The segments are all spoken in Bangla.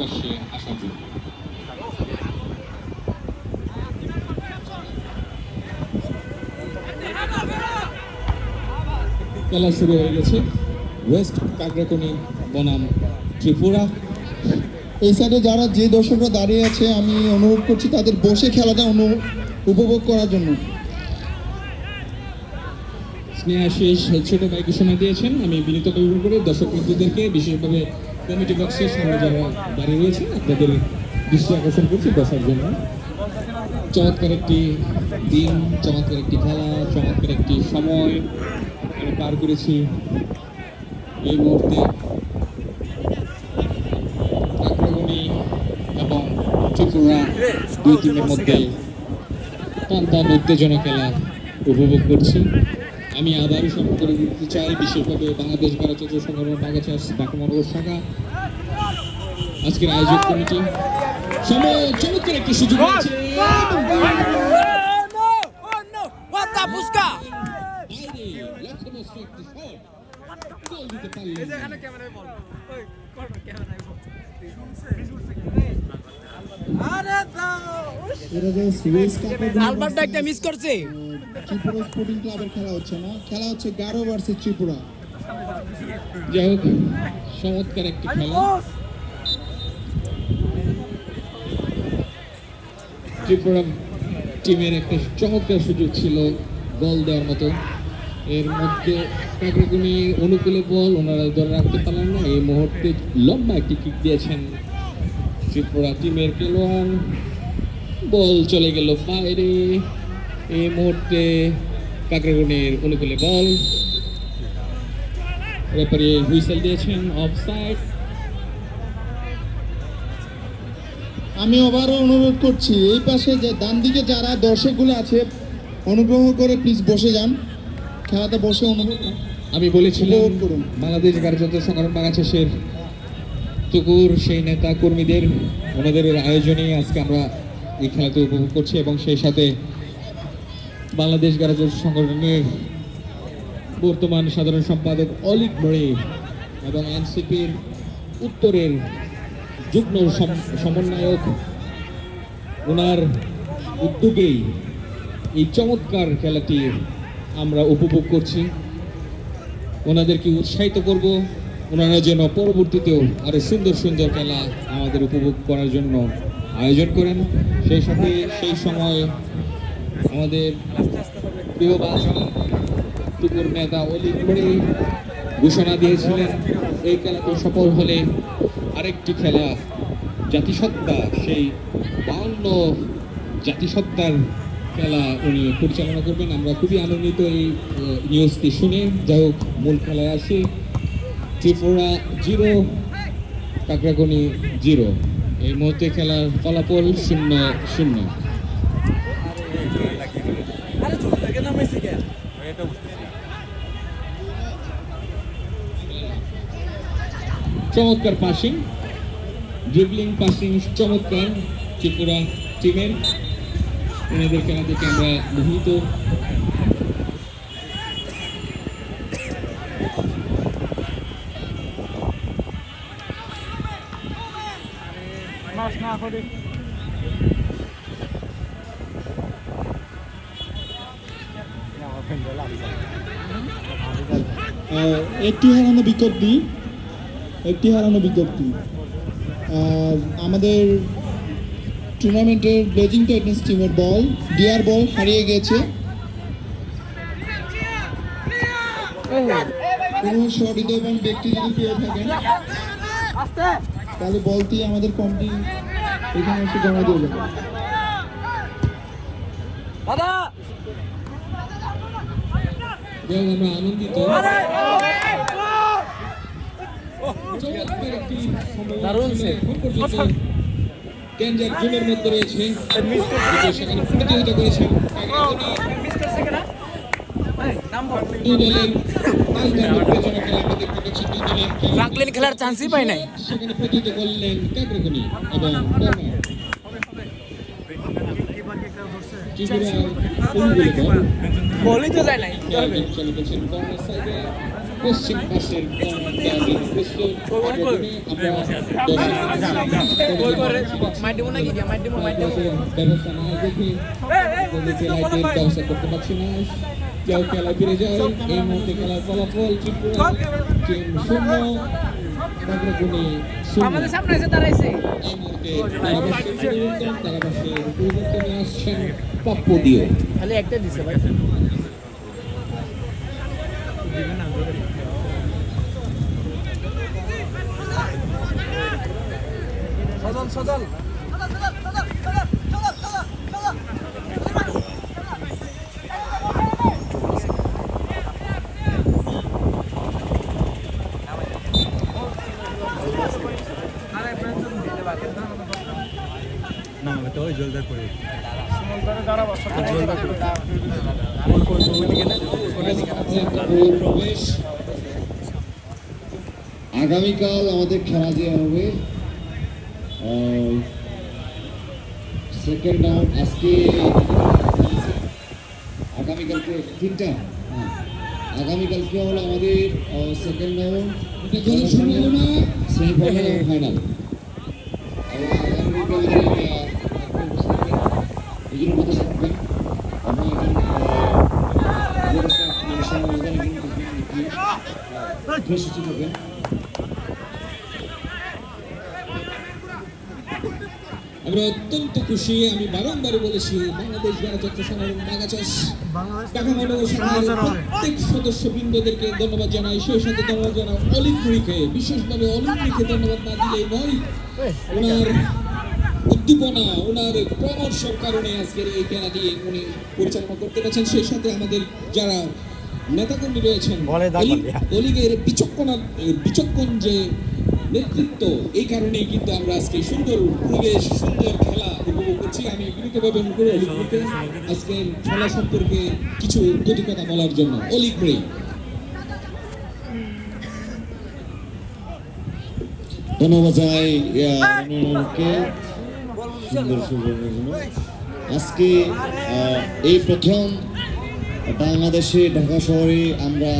জন্য খেলা শুরু হয়ে গেছে। ওয়েস্ট কাকরাকনি বনাম ত্রিপুরা। এই সাইডে যারা যে দর্শকরা দাঁড়িয়ে আছে আমি অনুরোধ করছি তাদের বসে খেলাটা অনু উপভোগ করার জন্য। স্নেহাশিস ছোট ভাইকে সময় দিয়েছেন। আমি বিনীত কবি করে দর্শক বন্ধুদেরকে বিশেষভাবে কমিটি বক্সের সামনে যারা দাঁড়িয়ে রয়েছেন, আপনাদের দৃষ্টি আকর্ষণ করছি বসার জন্য। চমৎকার একটি দিন, চমৎকার একটি খেলা, চমৎকার একটি সময় আমি পার করেছি এই মুহূর্তে। আক্রমণী এবং ত্রিপুরা দুই টিমের মধ্যে টান টান উত্তেজনা খেলা উপভোগ করছি। আমি আবারও স্মরণ করে দিতে চাই বিশেষভাবে বাংলাদেশ ভারতীয় সংগঠন বাগাচার ঢাকা মহানগর শাখা আজকের আয়োজক কমিটি। সময় চমৎকার একটি সুযোগ আলবার্টটা একটা মিস করছে। ত্রিপুরা স্পোর্টিং ক্লাবের খেলা হচ্ছে না। খেলা হচ্ছে গারো ভার্সেস ত্রিপুরা যাই হোক, চমৎকার একটি খেলা। ত্রিপুরা টিমের একটা চমৎকার সুযোগ ছিল গোল দেওয়ার মতো। এর মধ্যে কাকরকুনি অনুকূলে বল ওনারা ধরে রাখতে পারলেন না। এই মুহূর্তে লম্বা একটি কিক দিয়েছেন ত্রিপুরা টিমের খেলোয়াড়। বল চলে গেল বাইরে। এই মুহূর্তে কাকরকুনির অনুকূলে বল। রেফারি হুইসেল দিয়েছেন অফ সাইড আমি আবারও অনুরোধ করছি এই পাশে যে ডান দিকে যারা দর্শকগুলো আছে অনুগ্রহ করে প্লিজ বসে যান। খেলাতে বসে অনুভব আমি বলেছিলাম। বাংলাদেশ গণতন্ত্র সংগ্রাম বাংলাদেশের টুকুর সেই নেতা কর্মীদের ওনাদের আয়োজনে আজকে আমরা এই খেলাতে উপভোগ করছি এবং সেই সাথে বাংলাদেশ গণতন্ত্র সংগঠনের বর্তমান সাধারণ সম্পাদক অলিক মরে এবং এনসিপির উত্তরের যুগ্ম সম- সমন্বয়ক ওনার উদ্যোগেই এই চমৎকার খেলাটি আমরা উপভোগ করছি। ওনাদেরকে উৎসাহিত করব। ওনারা যেন পরবর্তীতেও আরও সুন্দর সুন্দর খেলা আমাদের উপভোগ করার জন্য আয়োজন করেন। সেই সাথে সেই সময় আমাদের প্রিয় বাদশাহ টুকুর নেতা অলি করে ঘোষণা দিয়েছিলেন, এই খেলাতে সফল হলে আরেকটি খেলা। জাতিসত্তা, সেই বাউন্ন জাতিসত্তার খেলা উনি পরিচালনা করবেন। আমরা খুবই আনন্দিত এই নিউজটি শুনে। যাই হোক, মূল খেলায় আসি। Tripura zero Kakrakuni zero. এই মুহূর্তে খেলার ফলাফল শূন্য শূন্য আরে ছোট থেকে নামাইছে কে চমৎকার পাসিং ড্রিবলিং পাসিং চমৎকার ত্রিপুরা টিমের এনাদের খেলা দেখে আমরা মোহিত। না করে একটি হারানো বিজ্ঞপ্তি, একটি হারানো বিজ্ঞপ্তি। আমাদের টুর্নামেন্টের ব্লেজিং টাইটেন্স টিমের বল, ডিয়ার বল হারিয়ে গেছে। কোনো ব্যক্তি যদি পেয়ে থাকেন, তাহলে বলটি আমাদের কমিটি এখানে এসে জমা দিয়ে দাদা যাই হোক আমরা আনন্দিত। দারুণ ডেঞ্জার জোনের মধ্যে রয়েছে সেখানে করেছেন। দলের খেলা দুই দলের ফ্রাঙ্কলিন খেলার চান্সই পাই নাই। সেখানে করলেন কাকরাকনি এবং কর্নার ত্রিপুরা অনুকূলে বল বলই তো যায় নাই। পশ্চিম পাশের ব্যবস্থা করতে পারছি না কেউ খেলা ফিরে যায় এই মুহূর্তে খেলার ফলাফল ত্রিপুরা টিম শূন্য আমাদের সামনে এসে দাঁড়াইছে এই মুহূর্তে পরিবর্তন ধারাভাষ্যের পরিবর্তনে আসছেন। প্রাপ্য দিও খালি একটা দিছে ভাই। সজল সজল। প্রবেশ আগামীকাল আমাদের খেলা যে হবে সেকেন্ড রাউন্ড আজকে আগামীকালকে তিনটা হ্যাঁ আগামীকালকে হলো আমাদের সেকেন্ড রাউন্ড সেমিফাইনাল ফাইনাল এগুলোর মধ্যে থাকবেন আমরা সূচি আমরা অত্যন্ত খুশি আমি বারংবার বলেছি বাংলাদেশ গণতন্ত্র সংগ্রাম বাগাচাষ ঢাকা মহানগর প্রত্যেক সদস্য বৃন্দদেরকে ধন্যবাদ জানাই সেই সাথে ধন্যবাদ জানাই অলিম্পিকে বিশেষভাবে অলিম্পিকে ধন্যবাদ না দিলে নয় ওনার উদ্দীপনা ওনার পরামর্শের কারণে আজকের এই খেলাটি উনি পরিচালনা করতে পারছেন। সেই সাথে আমাদের যারা নেতাকর্মী রয়েছেন। অলি- অলিগের বিচক্ষণ বিচক্ষণ যে নেতৃত্ব এই কারণেই কিন্তু আমরা আজকে সুন্দর পরিবেশ সুন্দর খেলা উপভোগ করছি। আমি বিনীতভাবে অলিগকে আজকের খেলা সম্পর্কে কিছু দুটি কথা বলার জন্য। অলিগ ধন্যবাদ জানাই সুন্দর সুন্দর আজকে এই প্রথম বাংলাদেশে ঢাকা শহরে আমরা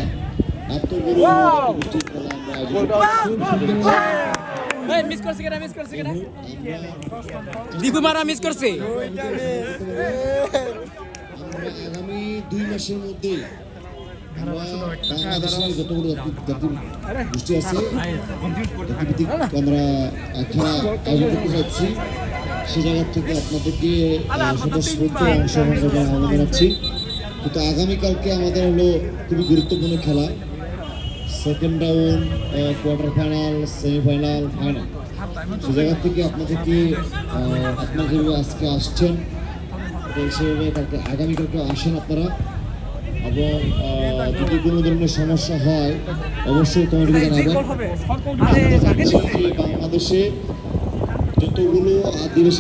দীপু মারা মিস করছে। আগামী দুই মাসের মধ্যে আমরা বাংলাদেশের যতগুলো জাতি জাতি গোষ্ঠী আছে আমরা খেলা আয়োজন করতে যাচ্ছি। সে জায়গা থেকে আপনাদেরকে অংশগ্রহণ জানাচ্ছি। কিন্তু আগামীকালকে আমাদের হলো খুবই গুরুত্বপূর্ণ খেলা। Second round quarter final semifinal final সে জায়গা থেকে আপনাদেরকে আহ, আপনারা যেভাবে আজকে আসছেন। সেভাবে কালকে আগামীকালকে আসেন আপনারা। এবং আহ, যদি কোনো ধরনের সমস্যা হয় অবশ্যই কমিটিকে জানাবেন। বাংলাদেশে যতগুলো আদিবাসী